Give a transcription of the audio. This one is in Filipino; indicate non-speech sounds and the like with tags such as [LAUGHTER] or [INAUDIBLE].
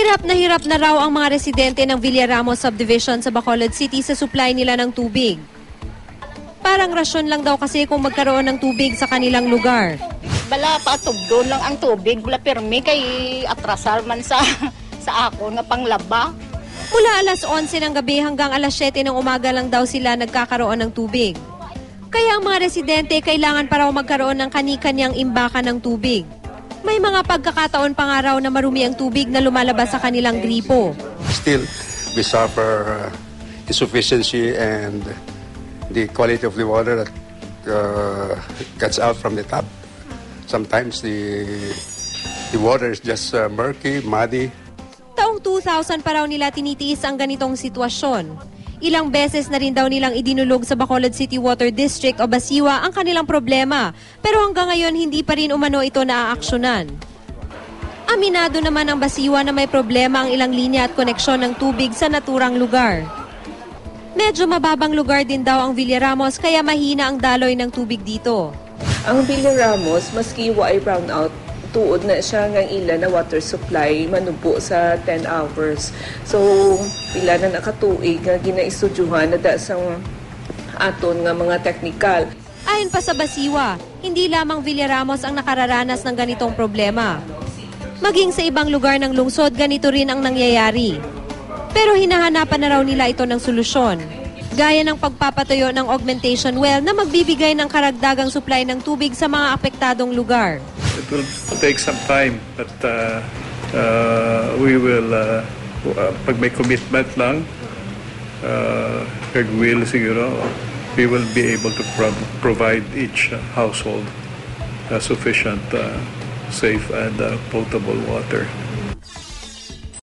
Hirap na hirap na raw ang mga residente ng Villaramos Subdivision sa Bacolod City sa supply nila ng tubig. Parang rasyon lang daw kasi kung magkaroon ng tubig sa kanilang lugar. Bala pa tubdon lang ang tubig, bala permi kay atrasar man sa [LAUGHS] sa ako nga panglaba. Mula alas 11 ng gabi hanggang alas 7 ng umaga lang daw sila nagkakaroon ng tubig. Kaya ang mga residente kailangan pa raw magkaroon ng kani-kanyang imbakan ng tubig. May mga pagkakataon pa nga raw na marumi ang tubig na lumalabas sa kanilang gripo. Still, we suffer uh, insufficiency and the quality of the water that uh, gets out from the tap. Sometimes the the water is just uh, murky, muddy, Taong 2000 pa raw nila tinitiis ang ganitong sitwasyon. Ilang beses na rin daw nilang idinulog sa Bacolod City Water District o Basiwa ang kanilang problema, pero hanggang ngayon hindi pa rin umano ito naaaksyonan. Aminado naman ang Basiwa na may problema ang ilang linya at koneksyon ng tubig sa naturang lugar. Medyo mababang lugar din daw ang Villaramos kaya mahina ang daloy ng tubig dito. Ang Villa Ramos, maski wa ay brown tuod na siya ng ila na water supply manubo sa 10 hours. So, pila na nakatuig nga ginaistudyuhan na da sa aton nga mga technical. Ayon pa sa Basiwa, hindi lamang Villaramos ang nakararanas ng ganitong problema. Maging sa ibang lugar ng lungsod, ganito rin ang nangyayari. Pero hinahanapan na raw nila ito ng solusyon. Gaya ng pagpapatuyo ng augmentation well na magbibigay ng karagdagang supply ng tubig sa mga apektadong lugar. It will take some time, but uh, uh, we will, uh, uh, pag may commitment lang, uh, kag will siguro, we will be able to pro- provide each household uh, sufficient, uh, safe and uh, potable water.